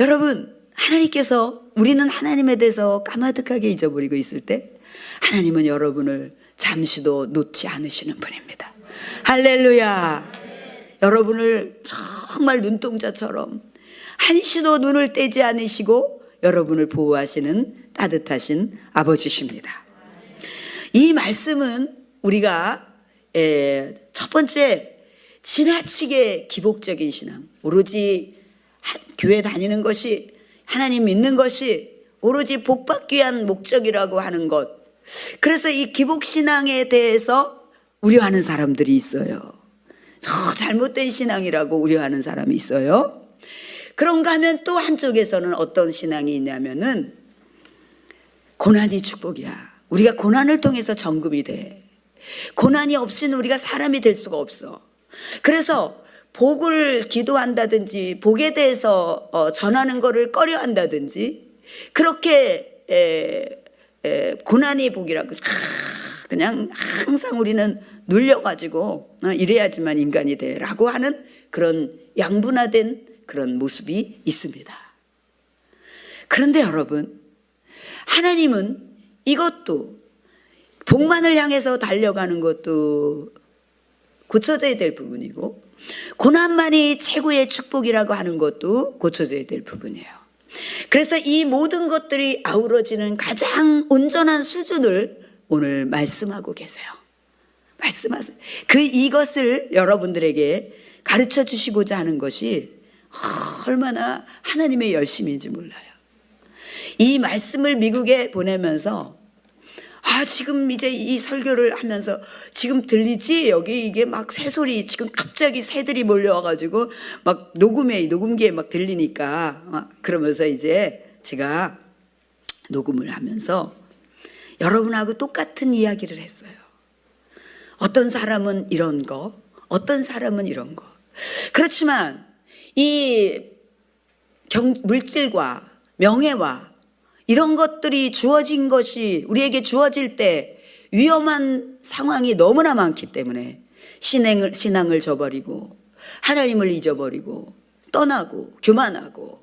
여러분, 하나님께서 우리는 하나님에 대해서 까마득하게 잊어버리고 있을 때 하나님은 여러분을 잠시도 놓지 않으시는 분입니다. 할렐루야. 여러분을 정말 눈동자처럼 한시도 눈을 떼지 않으시고 여러분을 보호하시는 따뜻하신 아버지십니다. 이 말씀은 우리가 에, 첫 번째 지나치게 기복적인 신앙, 오로지 하- 교회 다니는 것이 하나님 믿는 것이 오로지 복받기 위한 목적이라고 하는 것. 그래서 이 기복 신앙에 대해서 우려하는 사람들이 있어요. 어, 잘못된 신앙이라고 우려하는 사람이 있어요. 그런가 하면 또 한쪽에서는 어떤 신앙이 있냐면은 고난이 축복이야. 우리가 고난을 통해서 정금이 돼. 고난이 없이는 우리가 사람이 될 수가 없어. 그래서 복을 기도한다든지 복에 대해서 어, 전하는 것을 꺼려 한다든지 그렇게 에, 에, 고난이 복이라고 아, 그냥 항상 우리는 눌려가지고 어, 이래야지만 인간이 돼라고 하는 그런 양분화된 그런 모습이 있습니다. 그런데 여러분 하나님은 이것도 복만을 향해서 달려가는 것도 고쳐져야 될 부분이고 고난만이 최고의 축복이라고 하는 것도 고쳐져야 될 부분이에요. 그래서 이 모든 것들이 아우러지는 가장 온전한 수준을 오늘 말씀하고 계세요. 말씀하세요. 그 이것을 여러분들에게 가르쳐 주시고자 하는 것이 얼마나 하나님의 열심인지 몰라요. 이 말씀을 미국에 보내면서 아, 지금 이제 이 설교를 하면서 지금 들리지? 여기 이게 막 새소리, 지금 갑자기 새들이 몰려와가지고 막 녹음에, 녹음기에 막 들리니까 막 그러면서 이제 제가 녹음을 하면서 여러분하고 똑같은 이야기를 했어요. 어떤 사람은 이런 거, 어떤 사람은 이런 거. 그렇지만 이 경, 물질과 명예와 이런 것들이 주어진 것이 우리에게 주어질 때 위험한 상황이 너무나 많기 때문에 신앙을, 신앙을 저버리고 하나님을 잊어버리고 떠나고 교만하고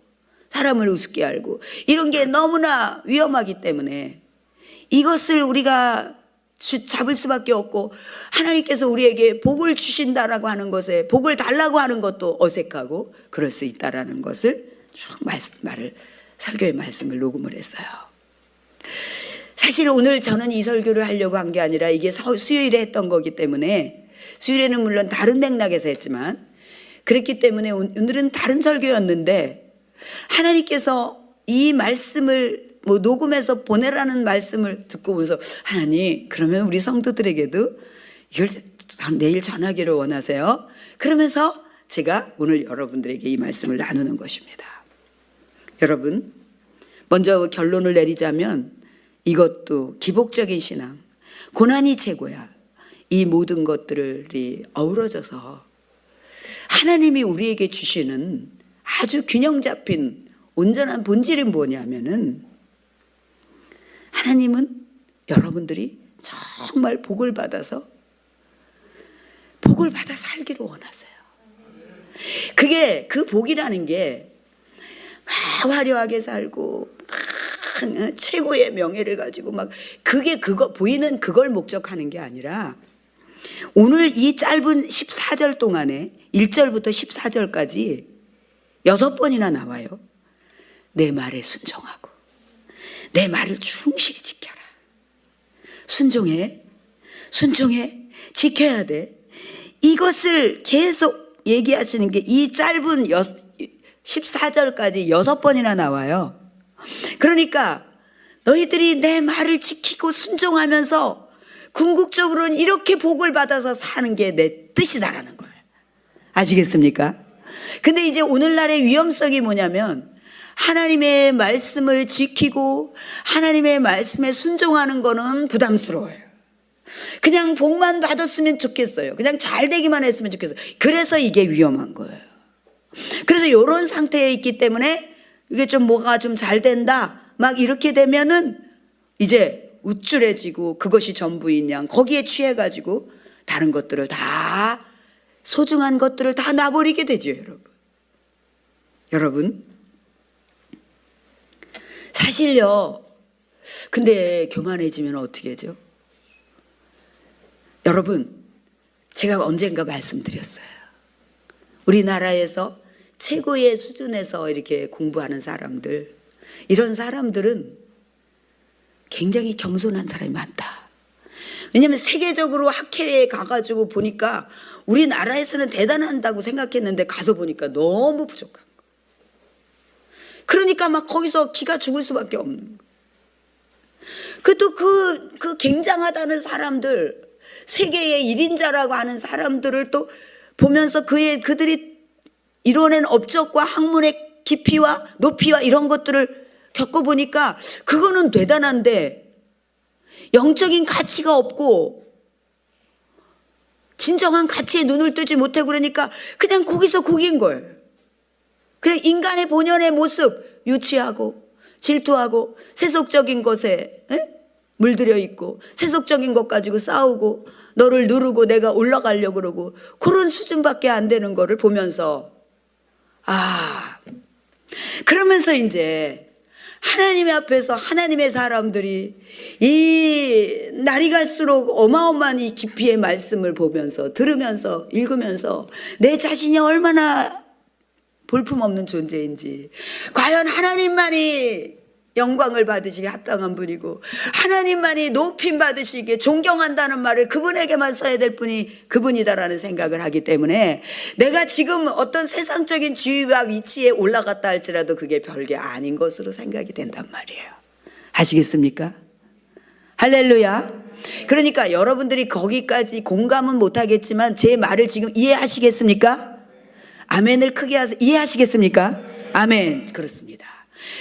사람을 우습게 알고 이런 게 너무나 위험하기 때문에 이것을 우리가 주- 잡을 수밖에 없고 하나님께서 우리에게 복을 주신다라고 하는 것에 복을 달라고 하는 것도 어색하고 그럴 수 있다라는 것을 쭉 말을 설교의 말씀을 녹음을 했어요. 사실 오늘 저는 이 설교를 하려고 한 게 아니라 이게 서- 수요일에 했던 거기 때문에 수요일에는 물론 다른 맥락에서 했지만 그랬기 때문에 오- 오늘은 다른 설교였는데 하나님께서 이 말씀을 뭐 녹음해서 보내라는 말씀을 듣고 보면서 하나님 그러면 우리 성도들에게도 이걸 전- 내일 전하기를 원하세요. 그러면서 제가 오늘 여러분들에게 이 말씀을 나누는 것입니다. 여러분, 먼저 결론을 내리자면 이것도 기복적인 신앙, 고난이 최고야. 이 모든 것들이 어우러져서 하나님이 우리에게 주시는 아주 균형 잡힌 온전한 본질이 뭐냐면은 하나님은 여러분들이 정말 복을 받아서 복을 받아 살기를 원하세요. 그게 그 복이라는 게 막 화려하게 살고 막 최고의 명예를 가지고 막 그게 그거 보이는 그걸 목적하는 게 아니라 오늘 이 짧은 14절 동안에 1절부터 14절까지 여섯 번이나 나와요. 내 말에 순종하고 내 말을 충실히 지켜라. 순종해. 순종해. 지켜야 돼. 이것을 계속 얘기하시는 게 이 짧은 14절까지 여섯 번이나 나와요. 그러니까 너희들이 내 말을 지키고 순종하면서 궁극적으로는 이렇게 복을 받아서 사는 게 내 뜻이다라는 거예요. 아시겠습니까? 근데 이제 오늘날의 위험성이 뭐냐면 하나님의 말씀을 지키고 하나님의 말씀에 순종하는 거는 부담스러워요. 그냥 복만 받았으면 좋겠어요. 그냥 잘 되기만 했으면 좋겠어요. 그래서 이게 위험한 거예요. 그래서 이런 상태에 있기 때문에 이게 좀 뭐가 좀 잘 된다. 막 이렇게 되면은 이제 우쭐해지고 그것이 전부인 양 거기에 취해가지고 다른 것들을 다 소중한 것들을 다 놔버리게 되죠, 여러분. 여러분, 사실요. 근데 교만해지면 어떻게 하죠? 여러분, 제가 언젠가 말씀드렸어요. 우리나라에서 최고의 수준에서 이렇게 공부하는 사람들, 이런 사람들은 굉장히 겸손한 사람이 많다. 왜냐하면 세계적으로 학회에 가가지고 보니까 우리나라에서는 대단한다고 생각했는데 가서 보니까 너무 부족한 거예요. 그러니까 막 거기서 기가 죽을 수밖에 없는 거예요. 그또 그, 그 굉장하다는 사람들, 세계의 일인자라고 하는 사람들을 또 보면서 그의, 그들이 이뤄낸 업적과 학문의 깊이와 높이와 이런 것들을 겪어보니까 그거는 대단한데 영적인 가치가 없고 진정한 가치에 눈을 뜨지 못하고 그러니까 그냥 거기서 거기인 거예요. 그냥 인간의 본연의 모습 유치하고 질투하고 세속적인 것에 에? 물들여 있고 세속적인 것 가지고 싸우고 너를 누르고 내가 올라가려고 그러고 그런 수준밖에 안 되는 거를 보면서 아. 그러면서 이제 하나님의 앞에서 하나님의 사람들이 이 날이 갈수록 어마어마한 이 깊이의 말씀을 보면서 들으면서 읽으면서 내 자신이 얼마나 볼품없는 존재인지 과연 하나님만이 영광을 받으시기에 합당한 분이고 하나님만이 높임 받으시기에 존경한다는 말을 그분에게만 써야 될 분이 그분이다라는 생각을 하기 때문에 내가 지금 어떤 세상적인 지위와 위치에 올라갔다 할지라도 그게 별게 아닌 것으로 생각이 된단 말이에요. 아시겠습니까? 할렐루야. 그러니까 여러분들이 거기까지 공감은 못하겠지만 제 말을 지금 이해하시겠습니까? 아멘을 크게 하세요. 이해하시겠습니까? 아멘. 그렇습니다.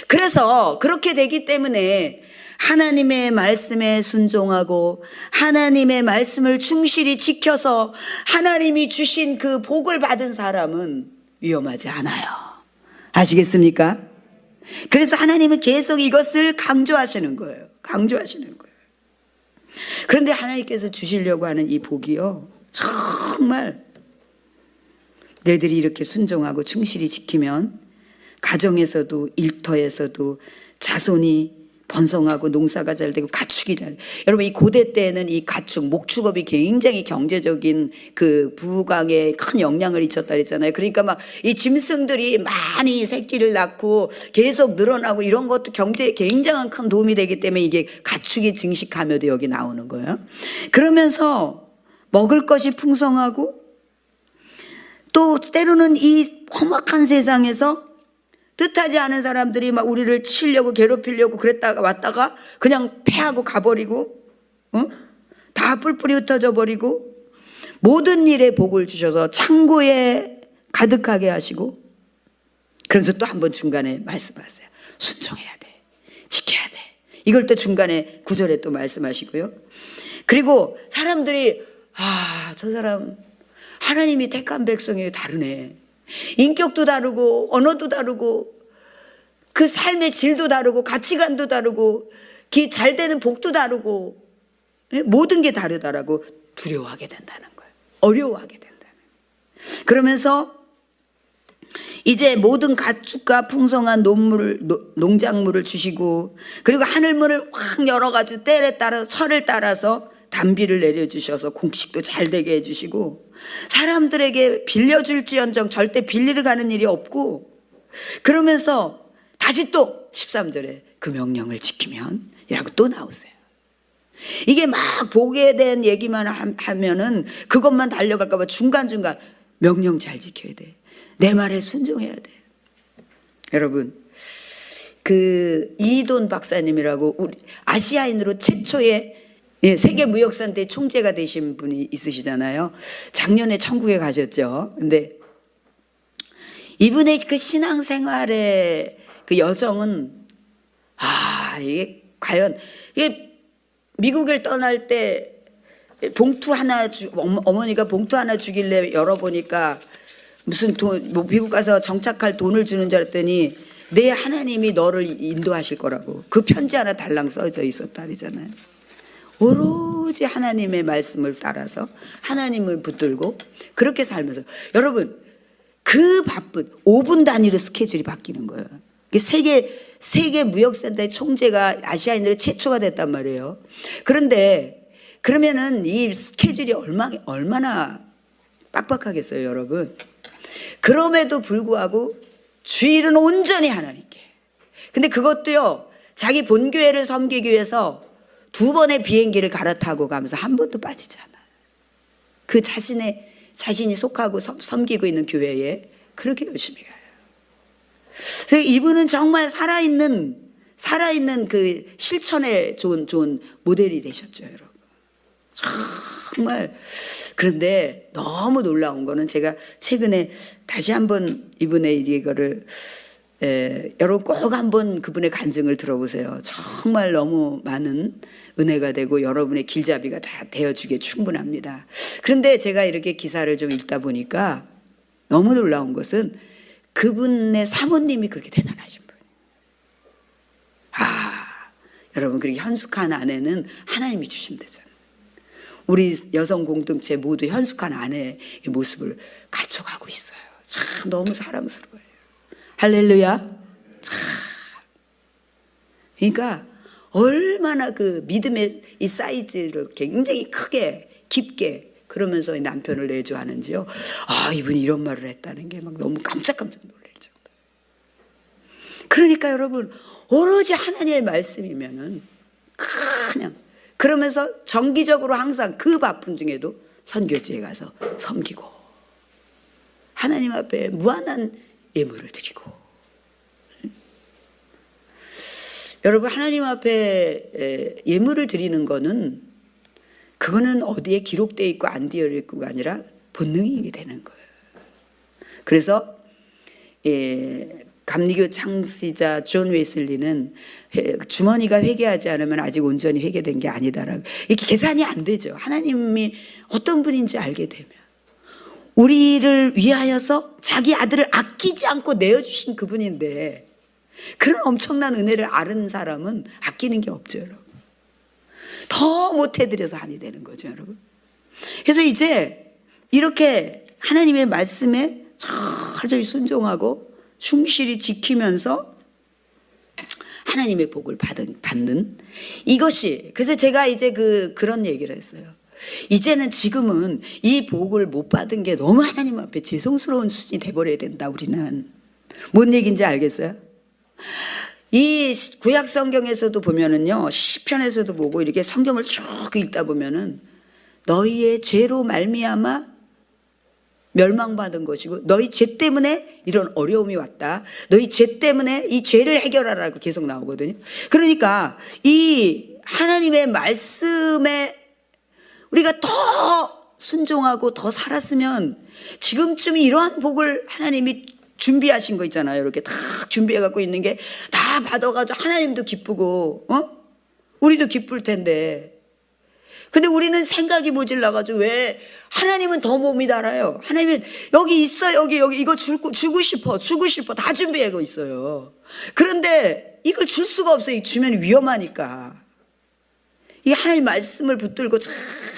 그래서 그렇게 되기 때문에 하나님의 말씀에 순종하고 하나님의 말씀을 충실히 지켜서 하나님이 주신 그 복을 받은 사람은 위험하지 않아요. 아시겠습니까? 그래서 하나님은 계속 이것을 강조하시는 거예요. 강조하시는 거예요. 그런데 하나님께서 주시려고 하는 이 복이요. 정말 너희들이 이렇게 순종하고 충실히 지키면 가정에서도 일터에서도 자손이 번성하고 농사가 잘 되고 가축이 잘. 여러분 이 고대 때는 이 가축 목축업이 굉장히 경제적인 그 부강에 큰 영향을 미쳤다 그랬잖아요. 그러니까 막 이 짐승들이 많이 새끼를 낳고 계속 늘어나고 이런 것도 경제에 굉장한 큰 도움이 되기 때문에 이게 가축이 증식하며도 여기 나오는 거예요. 그러면서 먹을 것이 풍성하고 또 때로는 이 험악한 세상에서 뜻하지 않은 사람들이 막 우리를 치려고 괴롭히려고 그랬다가 왔다가 그냥 패하고 가버리고 어? 다 뿔뿔이 흩어져 버리고 모든 일에 복을 주셔서 창고에 가득하게 하시고 그래서 또 한 번 중간에 말씀하세요. 순종해야 돼. 지켜야 돼. 이걸 또 중간에 구절에 또 말씀하시고요. 그리고 사람들이 아, 저 사람 하나님이 택한 백성이 다르네. 인격도 다르고 언어도 다르고 그 삶의 질도 다르고 가치관도 다르고 그잘 되는 복도 다르고 예? 모든 게 다르다라고 두려워하게 된다는 거예요. 어려워하게 된다는 거예요. 그러면서 이제 모든 가축과 풍성한 논물을 농작물을 주시고 그리고 하늘문을 확 열어가지고 때에 따라 철을 따라서 단비를 내려주셔서 공식도 잘 되게 해주시고 사람들에게 빌려줄지언정 절대 빌리러 가는 일이 없고 그러면서 다시 또 13절에 그 명령을 지키면 이라고 또 나오세요. 이게 막 복에 대한 얘기만 하면은 그것만 달려갈까봐 중간중간 명령 잘 지켜야 돼. 내 말에 순종해야 돼. 여러분, 그 이돈 박사님이라고 우리 아시아인으로 최초의 예, 세계 무역산대 총재가 되신 분이 있으시잖아요. 작년에 천국에 가셨죠. 근데 이분의 그 신앙생활의 그 여정은 아 이게 과연 이게 미국을 떠날 때 봉투 하나 주 어머니가 봉투 하나 주길래 열어보니까 무슨 돈 뭐 미국 가서 정착할 돈을 주는 줄 알았더니 내 하나님이 너를 인도하실 거라고 그 편지 하나 달랑 써져 있었다 그러잖아요. 오로지 하나님의 말씀을 따라서 하나님을 붙들고 그렇게 살면서 여러분 그 바쁜 5분 단위로 스케줄이 바뀌는 거예요. 세계 세계 무역센터의 총재가 아시아인으로 최초가 됐단 말이에요. 그런데 그러면은 이 스케줄이 얼마, 얼마나 빡빡하겠어요, 여러분. 그럼에도 불구하고 주일은 온전히 하나님께. 근데 그것도요, 자기 본교회를 섬기기 위해서 두 번의 비행기를 갈아타고 가면서 한 번도 빠지지 않아요. 그 자신의, 자신이 속하고 섬- 섬기고 있는 교회에 그렇게 열심히 가요. 그래서 이분은 정말 살아있는, 살아있는 그 실천에 좋은, 좋은 모델이 되셨죠, 여러분. 정말 그런데 너무 놀라운 거는 제가 최근에 다시 한번 이분의 이거를 에, 여러분 꼭 한번 그분의 간증을 들어보세요. 정말 너무 많은 은혜가 되고 여러분의 길잡이가 다 되어주기에 충분합니다. 그런데 제가 이렇게 기사를 좀 읽다 보니까 너무 놀라운 것은 그분의 사모님이 그렇게 대단하신 분이에요. 아, 여러분 그렇게 현숙한 아내는 하나님이 주신다잖아요. 우리 여성 공동체 모두 현숙한 아내의 모습을 갖춰가고 있어요. 참 너무 사랑스러워요. 할렐루야. 참. 그러니까 얼마나 그 믿음의 이 사이즈를 굉장히 크게 깊게 그러면서 이 남편을 내조하는지요. 아 이분이 이런 말을 했다는 게 막 너무 깜짝깜짝 놀랄 정도. 그러니까 여러분 오로지 하나님의 말씀이면은 그냥 그러면서 정기적으로 항상 그 바쁜 중에도 선교지에 가서 섬기고 하나님 앞에 무한한 예물을 드리고 여러분 하나님 앞에 예물을 드리는 거는 그거는 어디에 기록되어 있고 안 되어 있고가 아니라 본능이게 되는 거예요. 그래서 예, 감리교 창시자 존 웨슬리는 회- 주머니가 회개하지 않으면 아직 온전히 회개된 게 아니다라고 이렇게 계산이 안 되죠. 하나님이 어떤 분인지 알게 되면 우리를 위하여서 자기 아들을 아끼지 않고 내어주신 그분인데 그런 엄청난 은혜를 아는 사람은 아끼는 게 없죠, 여러분. 더 못해드려서 한이 되는 거죠, 여러분. 그래서 이제 이렇게 하나님의 말씀에 철저히 순종하고 충실히 지키면서 하나님의 복을 받은, 받는 이것이 그래서 제가 이제 그 그런 얘기를 했어요. 이제는 지금은 이 복을 못 받은 게 너무 하나님 앞에 죄송스러운 수준이 돼버려야 된다 우리는 뭔 얘기인지 알겠어요? 이 구약 성경에서도 보면은요 시편에서도 보고 이렇게 성경을 쭉 읽다 보면은 너희의 죄로 말미암아 멸망받은 것이고 너희 죄 때문에 이런 어려움이 왔다. 너희 죄 때문에 이 죄를 해결하라고 계속 나오거든요. 그러니까 이 하나님의 말씀에 우리가 더 순종하고 더 살았으면 지금쯤 이러한 복을 하나님이 준비하신 거 있잖아요. 이렇게 다 준비해 갖고 있는 게 다 받아가지고 하나님도 기쁘고, 어? 우리도 기쁠 텐데. 근데 우리는 생각이 모질라가지고 왜 하나님은 더 몸이 달아요. 하나님은 여기 있어 여기 여기 이거 주고 주고 싶어 주고 싶어 다 준비하고 있어요. 그런데 이걸 줄 수가 없어요. 주면 위험하니까. 이 하나님 말씀을 붙들고 잘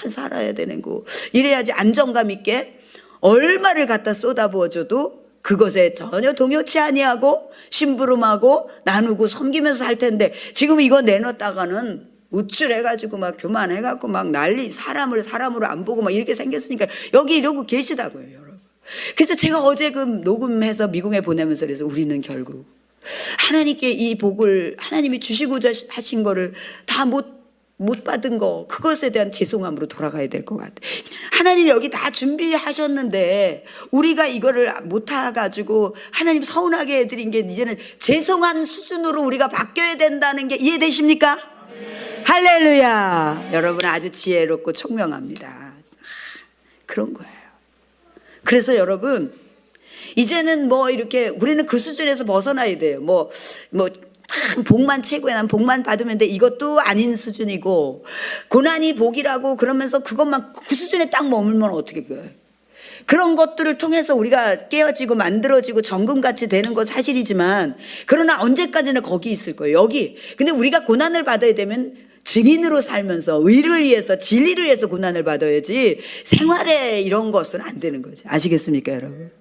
살아야 되는 거. 이래야지 안정감 있게 얼마를 갖다 쏟아부어줘도 그것에 전혀 동요치 아니하고 심부름하고 나누고 섬기면서 살 텐데 지금 이거 내놓다가는 우쭐해가지고 막 교만해갖고 막 난리 사람을 사람으로 안 보고 막 이렇게 생겼으니까 여기 이러고 계시다고요 여러분. 그래서 제가 어제 그 녹음해서 미국에 보내면서 그래서 우리는 결국 하나님께 이 복을 하나님이 주시고자 하신 거를 다못 못 받은 거 그것에 대한 죄송함으로 돌아가야 될 것 같아. 하나님 여기 다 준비하셨는데 우리가 이거를 못 해가지고 하나님 서운하게 해드린 게 이제는 죄송한 수준으로 우리가 바뀌어야 된다는 게 이해되십니까? 할렐루야. 여러분 아주 지혜롭고 총명합니다. 그런 거예요. 그래서 여러분 이제는 뭐 이렇게 우리는 그 수준에서 벗어나야 돼요. 뭐, 뭐, 참 복만 최고야. 난 복만 받으면 돼. 이것도 아닌 수준이고, 고난이 복이라고 그러면서 그것만 그 수준에 딱 머물면 어떻게 그래. 그런 것들을 통해서 우리가 깨어지고 만들어지고 정금같이 되는 건 사실이지만, 그러나 언제까지나 거기 있을 거예요. 여기. 근데 우리가 고난을 받아야 되면 증인으로 살면서 의를 위해서 진리를 위해서 고난을 받아야지 생활에 이런 것은 안 되는 거죠. 아시겠습니까, 여러분?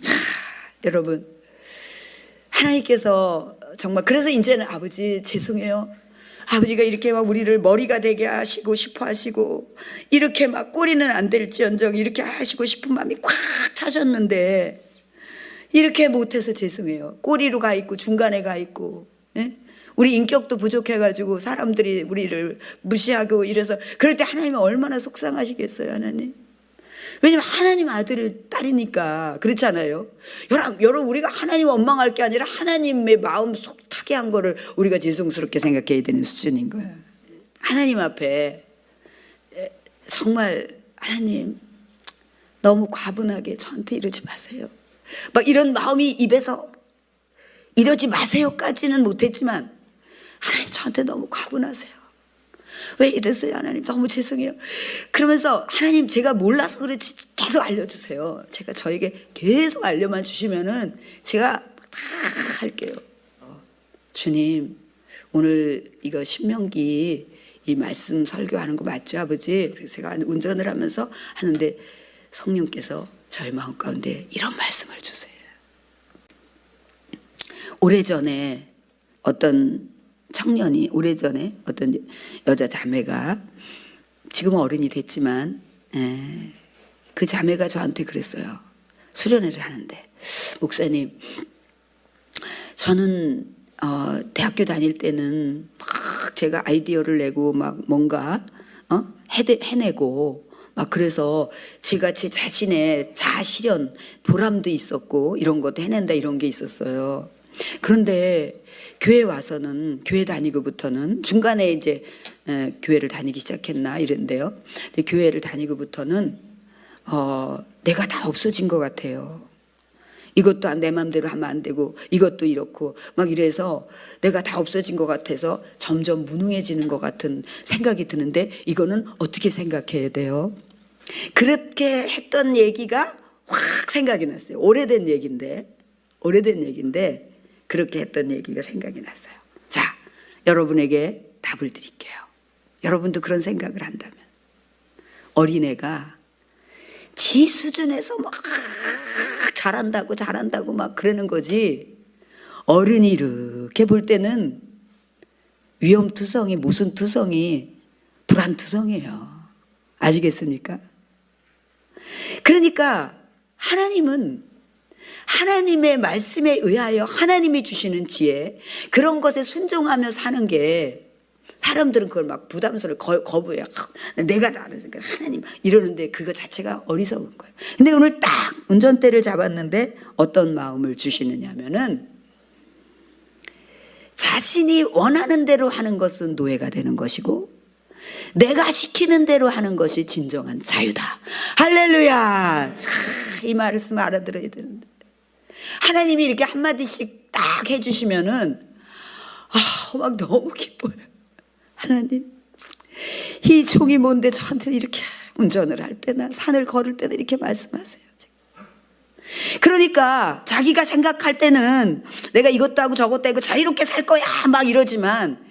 자, 여러분. 하나님께서 정말 그래서 이제는 아버지 죄송해요. 아버지가 이렇게 막 우리를 머리가 되게 하시고 싶어 하시고 이렇게 막 꼬리는 안 될지언정 이렇게 하시고 싶은 마음이 꽉 차셨는데 이렇게 못해서 죄송해요. 꼬리로 가 있고 중간에 가 있고 예? 우리 인격도 부족해가지고 사람들이 우리를 무시하고 이래서 그럴 때 하나님은 얼마나 속상하시겠어요 하나님. 왜냐면 하나님 아들 딸이니까 그렇잖아요. 여러분, 여러분 우리가 하나님 원망할 게 아니라 하나님의 마음 속 타게 한 거를 우리가 죄송스럽게 생각해야 되는 수준인 거예요. 하나님 앞에 에, 정말 하나님 너무 과분하게 저한테 이러지 마세요. 막 이런 마음이 입에서 이러지 마세요까지는 못했지만 하나님 저한테 너무 과분하세요. 왜 이러세요 하나님 너무 죄송해요. 그러면서 하나님 제가 몰라서 그렇지 계속 알려주세요. 제가 저에게 계속 알려만 주시면은 제가 다 할게요. 어, 주님 오늘 이거 신명기 이 말씀 설교하는 거 맞죠 아버지? 그래서 제가 운전을 하면서 하는데 성령께서 저의 마음 가운데 이런 말씀을 주세요. 오래전에 어떤 청년이 오래전에 어떤 여자 자매가 지금 어른이 됐지만 에, 그 자매가 저한테 그랬어요. 수련회를 하는데 목사님 저는 어, 대학교 다닐 때는 막 제가 아이디어를 내고 막 뭔가 어? 해내, 해내고 막 그래서 제가 제 자신의 자아 실현 보람도 있었고 이런 것도 해낸다 이런 게 있었어요. 그런데 교회 와서는 교회 다니고부터는 중간에 이제 에, 교회를 다니기 시작했나 이런데요. 교회를 다니고부터는 어, 내가 다 없어진 것 같아요. 이것도 내 마음대로 하면 안 되고 이것도 이렇고 막 이래서 내가 다 없어진 것 같아서 점점 무능해지는 것 같은 생각이 드는데 이거는 어떻게 생각해야 돼요? 그렇게 했던 얘기가 확 생각이 났어요. 오래된 얘기인데 오래된 얘기인데 그렇게 했던 얘기가 생각이 났어요. 자, 여러분에게 답을 드릴게요. 여러분도 그런 생각을 한다면 어린애가 지 수준에서 막 잘한다고 잘한다고 막 그러는 거지. 어른이 이렇게 볼 때는 위험투성이 무슨 투성이 불안투성이에요. 아시겠습니까? 그러니까 하나님은 하나님의 말씀에 의하여 하나님이 주시는 지혜 그런 것에 순종하며 사는 게 사람들은 그걸 막 부담스러워 거, 거부해요. 내가 나르니까 하나님 이러는데 그거 자체가 어리석은 거예요. 근데 오늘 딱 운전대를 잡았는데 어떤 마음을 주시느냐면은 자신이 원하는 대로 하는 것은 노예가 되는 것이고 내가 시키는 대로 하는 것이 진정한 자유다. 할렐루야. 이 말씀 알아들어야 되는데. 하나님이 이렇게 한마디씩 딱 해주시면은, 아, 막 너무 기뻐요. 하나님, 이 종이 뭔데 저한테 이렇게 운전을 할 때나 산을 걸을 때나 이렇게 말씀하세요. 그러니까 자기가 생각할 때는 내가 이것도 하고 저것도 하고 자유롭게 살 거야 막 이러지만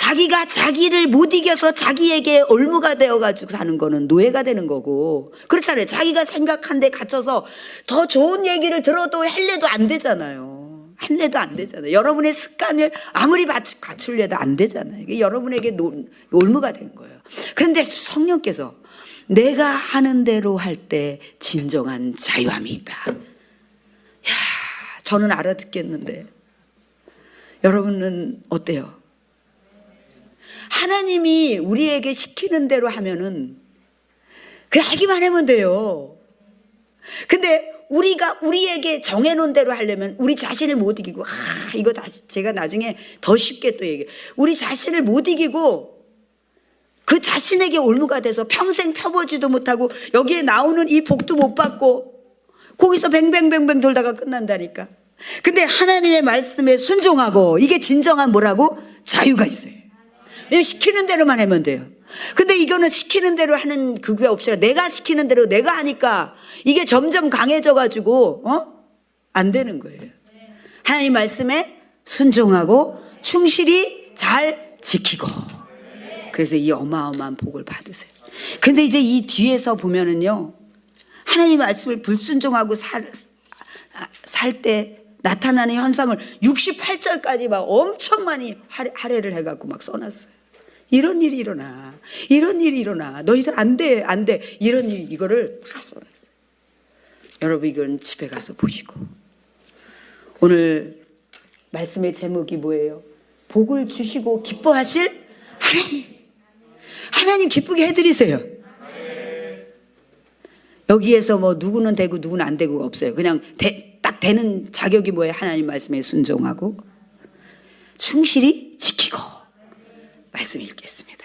자기가 자기를 못 이겨서 자기에게 올무가 되어가지고 사는 거는 노예가 되는 거고 그렇잖아요. 자기가 생각한 데 갇혀서 더 좋은 얘기를 들어도 할래도 안 되잖아요. 할래도 안 되잖아요. 여러분의 습관을 아무리 갖추려도 안 되잖아요. 이게 여러분에게 노, 올무가 된 거예요. 그런데 성령께서 내가 하는 대로 할 때 진정한 자유함이 있다. 야, 저는 알아듣겠는데 여러분은 어때요? 하나님이 우리에게 시키는 대로 하면은 그냥 하기만 하면 돼요. 근데 우리가 우리에게 정해놓은 대로 하려면 우리 자신을 못 이기고, 아, 이거 다시 제가 나중에 더 쉽게 또 얘기해. 우리 자신을 못 이기고 그 자신에게 올무가 돼서 평생 펴보지도 못하고 여기에 나오는 이 복도 못 받고 거기서 뱅뱅뱅뱅 돌다가 끝난다니까. 근데 하나님의 말씀에 순종하고 이게 진정한 뭐라고? 자유가 있어요. 왜냐면 시키는 대로만 하면 돼요. 근데 이거는 시키는 대로 하는 그게 없어요. 내가 시키는 대로 내가 하니까 이게 점점 강해져 가지고 어? 안 되는 거예요. 하나님 말씀에 순종하고 충실히 잘 지키고 그래서 이 어마어마한 복을 받으세요. 근데 이제 이 뒤에서 보면은요. 하나님 말씀을 불순종하고 살때 나타나는 현상을 68절까지 막 엄청 많이 할애- 할애를 해갖고 막 써놨어요. 이런 일이 일어나. 이런 일이 일어나. 너희들 안 돼, 안 돼. 이런 일, 이거를 다 써놨어요. 여러분, 이건 집에 가서 보시고. 오늘 말씀의 제목이 뭐예요? 복을 주시고 기뻐하실 하나님. 하나님 기쁘게 해드리세요. 여기에서 뭐 누구는 되고 누구는 안 되고가 없어요. 그냥 대- 딱 되는 자격이 뭐예요? 하나님 말씀에 순종하고 충실히 지키고 말씀 읽겠습니다.